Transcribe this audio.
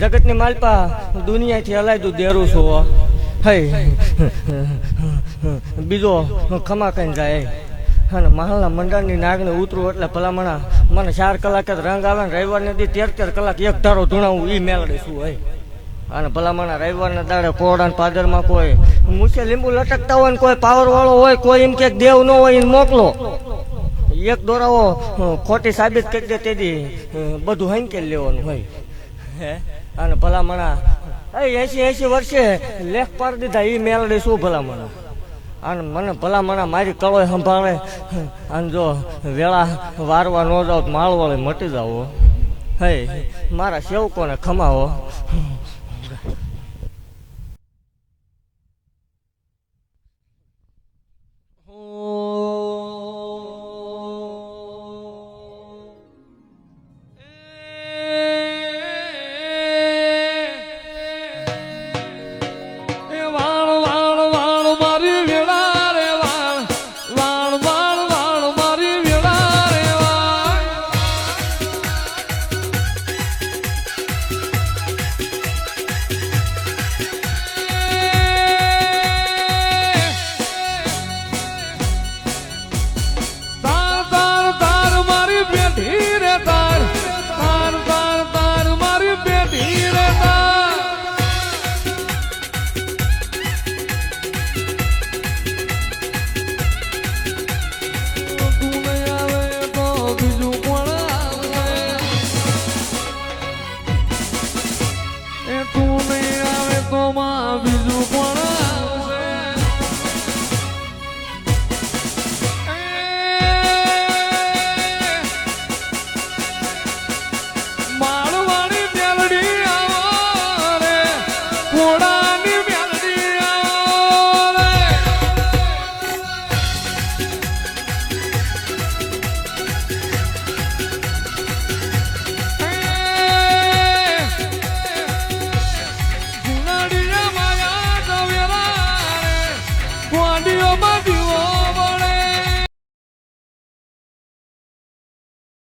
જગતની માલપા દુનિયાથી હલાયતું દેરું છું, હો. બીજો ખમા કઈ જાય. અને મહાલના મંડળની નાગને ઉતરું એટલે ભલામણા મને ચાર કલાક જ રંગ આવે ને રવિવારને દી તેર તેર કલાક એક ધારો ધૂણાવું એ મેળડી શું હોય અને ભલામણા રવિવારના દાડે કોડા ને પાદરમાં કોઈ મૂછે લીંબુ લટકતા હોય ને કોઈ પાવર વાળો હોય, કોઈ એમ કે દેવ ન હોય એને મોકલો. એક દોરાવો ખોટી સાબિત કરી દે તેથી બધું હંકેલ લેવાનું હોય અને ભલામણા. એ એસી એસી વર્ષે લેખ પાડી દીધા એ મેળડી શું ભલામણા? અને મને ભલામણા મારી કળોય સંભાળે. અને જો વેળા વારવા ન જાવ તો માળવાળી મટી જાવ હે, મારા સેવકોને ખમાવો.